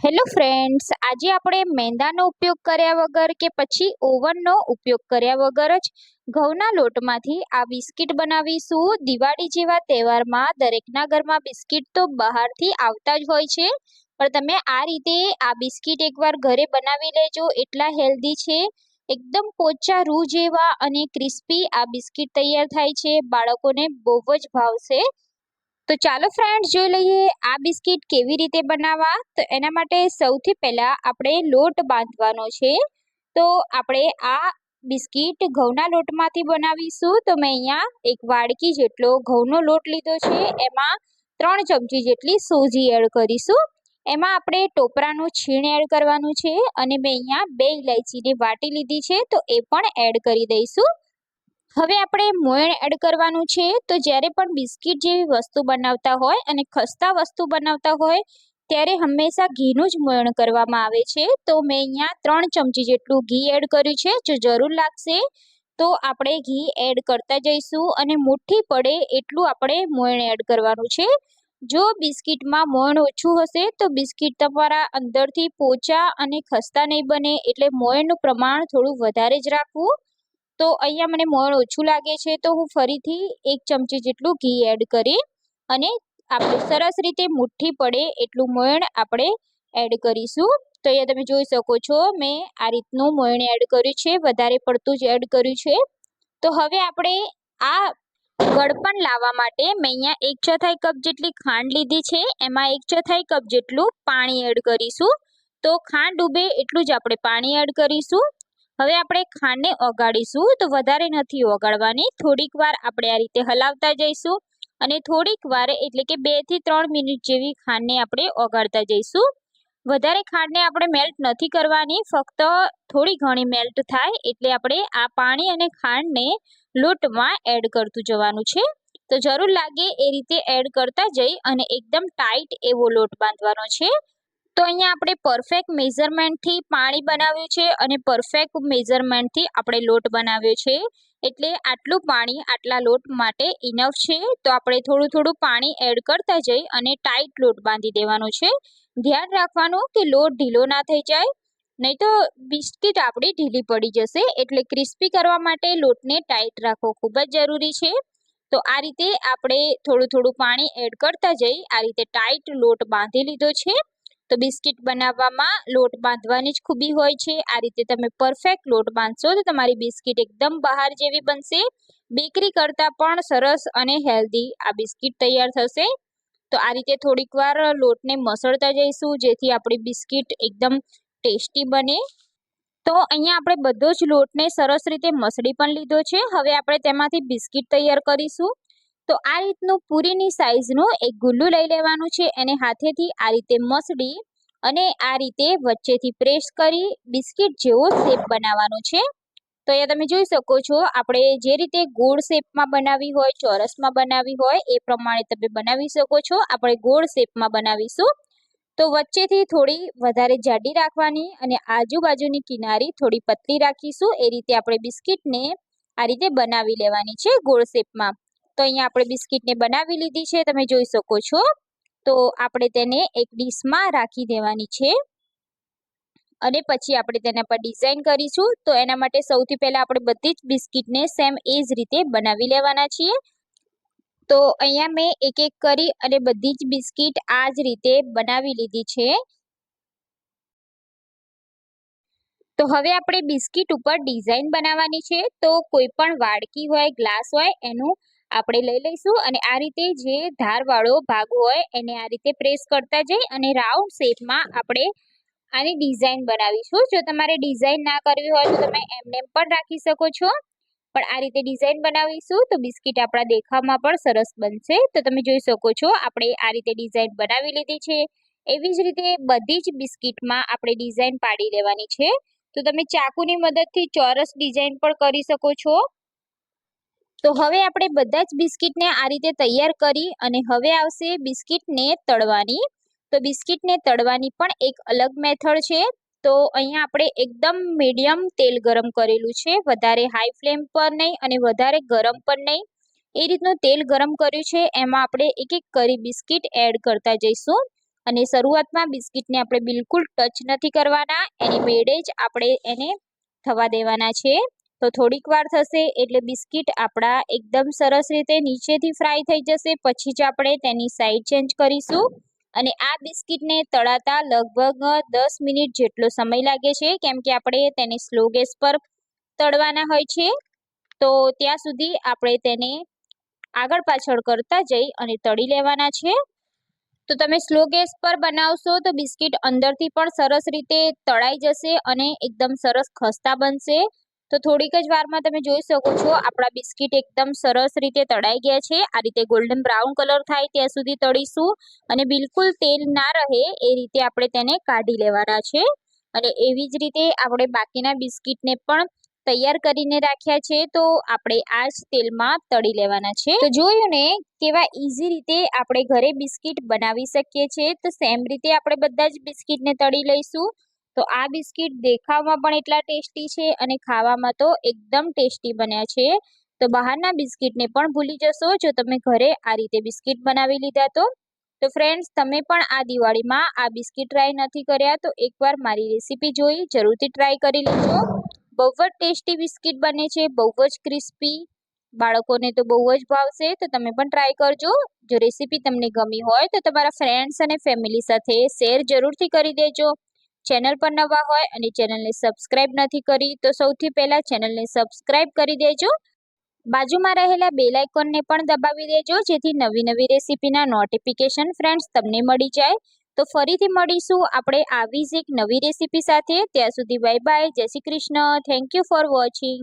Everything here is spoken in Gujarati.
હેલો ફ્રેન્ડ્સ આજે આપણે મેંદાનો ઉપયોગ કર્યા વગર કે પછી ઓવનનો ઉપયોગ કર્યા વગર જ ઘઉંના લોટમાંથી આ બિસ્કિટ બનાવીશું. દિવાળી જેવા તહેવારમાં દરેકના ઘરમાં બિસ્કિટ તો બહારથી આવતા જ હોય છે. પણ તમે આ રીતે આ બિસ્કિટ એકવાર ઘરે બનાવી લેજો, એટલા હેલ્ધી છે. એકદમ પોચા રૂ જેવા અને ક્રિસ્પી આ બિસ્કિટ તૈયાર થાય છે. બાળકોને બહુ જ ભાવશે. તો ચાલો ફ્રેન્ડ્સ જોઈ લઈએ આ બિસ્કિટ કેવી રીતે બનાવવા. તો એના માટે સૌથી પહેલાં આપણે લોટ બાંધવાનો છે. તો આપણે આ બિસ્કિટ ઘઉંના લોટમાંથી બનાવીશું. તો મેં અહીંયા એક વાડકી જેટલો ઘઉંનો લોટ લીધો છે. એમાં ત્રણ ચમચી જેટલી સોજી એડ કરીશું. એમાં આપણે ટોપરાનું છીણ એડ કરવાનું છે. અને મેં અહીંયા બે ઇલાયચીની વાટી લીધી છે. તો એ પણ એડ કરી દઈશું. હવે આપણે મોયણ એડ કરવાનું છે, તો જ્યારે પણ બિસ્કિટ જેવી વસ્તુ બનાવતા હોય અને ખસ્તા વસ્તુ બનાવતા હોય, ત્યારે હંમેશા ઘીનું જ મોયણ કરવામાં આવે છે. તો મેં અહીંયા ત્રણ ચમચી જેટલું ઘી એડ કર્યું છે. જો જરૂર લાગશે, તો આપણે ઘી એડ કરતા જઈશું અને મુઠ્ઠી પડે એટલું આપણે મોયણ એડ કરવાનું છે. જો બિસ્કિટમાં મોયણ ઓછું હશે, તો બિસ્કિટ તમારા અંદરથી પોચા અને ખસ્તા નહીં બને, એટલે મોયણનું પ્રમાણ થોડું વધારે જ રાખવું. તો અહીંયા મને મોણ ઓછું લાગે છે, તો હું ફરીથી એક ચમચી જેટલું ઘી એડ કરી અને આપણે સરસ રીતે મુઠ્ઠી પડે એટલું મોયણ આપણે એડ કરીશું. તો અહીંયા તમે જોઈ શકો છો, મેં આ રીતનું મોયણ એડ કર્યું છે, વધારે પડતું જ એડ કર્યું છે. તો હવે આપણે આ ગળપણ લાવવા માટે મેં અહીંયા એક ચોથાઈ કપ જેટલી ખાંડ લીધી છે, એમાં એક ચોથાઈ કપ જેટલું પાણી એડ કરીશું. તો ખાંડ ડૂબે એટલું જ આપણે પાણી એડ કરીશું. હવે આપણે ખાંડને ઓગાળીશું તો વધારે નથી ઓગાળવાની. થોડીક વાર આપણે આ રીતે હલાવતા જઈશું અને થોડીક વાર એટલે કે બેથી ત્રણ મિનિટ જેવી ખાંડને આપણે ઓગાળતા જઈશું. વધારે ખાંડને આપણે મેલ્ટ નથી કરવાની, ફક્ત થોડી ઘણી મેલ્ટ થાય એટલે આપણે આ પાણી અને ખાંડને લોટમાં એડ કરતું જવાનું છે. તો જરૂર લાગે એ રીતે એડ કરતા જઈ અને એકદમ ટાઈટ એવો લોટ બાંધવાનો છે. તો અહીંયા આપણે પરફેક્ટ મેઝરમેન્ટથી પાણી બનાવ્યું છે અને પરફેક્ટ મેઝરમેન્ટથી આપણે લોટ બનાવ્યો છે. એટલે આટલું પાણી, આટલા લોટ માટે ઇનફ છે. તો આપણે થોડું થોડું પાણી એડ કરતા જઈ અને ટાઈટ લોટ બાંધી દેવાનો છે. ધ્યાન રાખવાનું કે લોટ ઢીલો ના થઈ જાય. નહીં તો બિસ્કિટ આપણી ઢીલી પડી જશે. એટલે ક્રિસ્પી કરવા માટે લોટને ટાઈટ રાખવો ખૂબ જ જરૂરી છે. તો આ રીતે આપણે થોડું થોડું પાણી એડ કરતા જઈ આ રીતે ટાઈટ લોટ બાંધી લીધો છે. તો બિસ્કિટ બનાવવામાં લોટ બાંધવાની જ ખૂબી હોય છે. આ રીતે તમે પરફેક્ટ લોટ બાંધશો તો તમારી બિસ્કિટ એકદમ બહાર જેવી બનશે. બેકરી કરતાં પણ સરસ અને હેલ્ધી આ બિસ્કિટ તૈયાર થશે. તો આ રીતે થોડીક વાર લોટને મસળતા જઈશું, જેથી આપણી બિસ્કિટ એકદમ ટેસ્ટી બને. તો અહીંયા આપણે બધો જ લોટને સરસ રીતે મસળી પણ લીધો છે. હવે આપણે તેમાંથી બિસ્કિટ તૈયાર કરીશું. તો આ રીતનું પૂરીની સાઇઝનું એક ગુલ્લું લઈ લેવાનું છે. એને હાથેથી આ રીતે મસડી અને આ રીતે વચ્ચેથી પ્રેસ કરી બિસ્કિટ જેવો શેપ બનાવવાનો છે. તો અહીંયા તમે જોઈ શકો છો, આપણે જે રીતે ગોળ શેપમાં બનાવી હોય, ચોરસમાં બનાવી હોય, એ પ્રમાણે તમે બનાવી શકો છો. આપણે ગોળ શેપમાં બનાવીશું. તો વચ્ચેથી થોડી વધારે જાડી રાખવાની અને આજુબાજુની કિનારી થોડી પતલી રાખીશું. એ રીતે આપણે બિસ્કિટને આ રીતે બનાવી લેવાની છે ગોળ શેપમાં તો અહીંયા આપણે બિસ્કિટને બનાવી લીધી છે, તમે જોઈ શકો છો. તો આપણે તેને એક ડીશમાં રાખી દેવાની છે. અને પછી આપણે તેના પર ડિઝાઇન કરીશું. તો એના માટે સૌથી પહેલાં આપણે બધી જ બિસ્કિટને સેમ એ જ રીતે બનાવી લેવાના છીએ. તો અહીંયા મેં એક એક કરી અને બધી જ બિસ્કિટ આ જ રીતે બનાવી લીધી છે. તો હવે આપણે બિસ્કિટ ઉપર ડિઝાઇન બનાવવાની છે. તો કોઈ પણ વાડકી હોય, ગ્લાસ હોય, એનું આપણે લઈ લઈશું અને આ રીતે જે ધારવાળો ભાગ હોય એને આ રીતે પ્રેસ કરતા જઈ અને રાઉન્ડ શેપમાં આપણે આની ડિઝાઇન બનાવીશું. જો તમારે ડિઝાઇન ના કરવી હોય તો તમે એમને પણ રાખી શકો છો. પણ આ રીતે ડિઝાઇન બનાવીશું તો બિસ્કિટ આપણા દેખાવમાં પણ સરસ બનશે. તો તમે જોઈ શકો છો આપણે આ રીતે ડિઝાઇન બનાવી લીધી છે. એવી જ રીતે બધી જ બિસ્કિટમાં આપણે ડિઝાઇન પાડી લેવાની છે. તો તમે ચાકુની મદદથી ચોરસ ડિઝાઇન પણ કરી શકો છો. તો હવે આપણે બધા જ બિસ્કિટને આ રીતે તૈયાર કરી અને હવે આવશે બિસ્કિટને તળવાની. તો બિસ્કિટને તળવાની પણ એક અલગ મેથડ છે. તો અહીંયા આપણે એકદમ મીડિયમ તેલ ગરમ કરેલું છે. વધારે હાઈ ફ્લેમ પર નહીં અને વધારે ગરમ પણ નહીં. એ રીતનું તેલ ગરમ કર્યું છે. એમાં આપણે એક એક કરી બિસ્કિટ એડ કરતા જઈશું. અને શરૂઆતમાં બિસ્કિટને આપણે બિલકુલ ટચ નથી કરવાના. એની મેળે જ આપણે એને થવા દેવાના છે. તો થોડીક વાર થશે એટલે બિસ્કિટ આપણા એકદમ સરસ રીતે નીચેથી ફ્રાય થઈ જશે. પછી જ આપણે તેની સાઈડ ચેન્જ કરીશું અને આ બિસ્કિટને તળાતા લગભગ દસ મિનિટ જેટલો સમય લાગે છે, કેમ કે આપણે તેને સ્લો ગેસ પર તળવાના હોય છે. તો ત્યાં સુધી આપણે તેને આગળ પાછળ કરતા જઈ અને તળી લેવાના છે. તો તમે સ્લો ગેસ પર બનાવશો તો બિસ્કિટ અંદરથી પણ સરસ રીતે તળાઈ જશે અને એકદમ સરસ ખસ્તા બનશે. તો થોડીક જ વારમાં તમે જોઈ શકો છો, આપણા બિસ્કિટ એકદમ સરસ રીતે તળાઈ ગયા છે. આ રીતે ગોલ્ડન બ્રાઉન કલર થાય ત્યાં સુધી તળીશું અને બિલકુલ તેલ ના રહે એ રીતે આપણે તેને કાઢી લેવાના છે. અને એવી જ રીતે આપણે બાકીના બિસ્કિટને પણ તૈયાર કરીને રાખ્યા છે, તો આપણે આ જ તેલમાં તળી લેવાના છે. તો જોયું ને કેવા ઇઝી રીતે આપણે ઘરે બિસ્કિટ બનાવી શકીએ છીએ તો સેમ રીતે આપણે બધા જ બિસ્કિટને તળી લઈશું. તો આ બિસ્કિટ દેખાવમાં પણ એટલા ટેસ્ટી છે અને ખાવામાં તો એકદમ ટેસ્ટી બન્યા છે. તો બહારના બિસ્કિટને પણ ભૂલી જશો, જો તમે ઘરે આ રીતે બિસ્કિટ બનાવી લીધા તો. તો ફ્રેન્ડ્સ, તમે પણ આ દિવાળીમાં આ બિસ્કિટ ટ્રાય નથી કર્યા તો એકવાર મારી રેસીપી જોઈ જરૂરથી ટ્રાય કરી લેજો. બહુ જ ટેસ્ટી બિસ્કિટ બને છે, બહુ જ ક્રિસ્પી. બાળકોને તો બહુ જ ભાવશે, તો તમે પણ ટ્રાય કરજો. જો રેસીપી તમને ગમી હોય તો તમારા ફ્રેન્ડ્સ અને ફેમિલી સાથે શેર જરૂરથી કરી દેજો. ચેનલ પર નવા હોય અને ચેનલને સબસ્ક્રાઇબ નથી કરી, તો સૌથી પહેલાં ચેનલને સબસ્ક્રાઇબ કરી દેજો. બાજુમાં રહેલા બેલ આઇકોનને પણ દબાવી દેજો, જેથી નવી નવી રેસીપીના નોટિફિકેશન ફ્રેન્ડ્સ તમને મળી જાય. તો ફરીથી મળીશું આપણે આવી જ એક નવી રેસીપી સાથે. ત્યાં સુધી બાય બાય જય Shri Krishna. Thank you for watching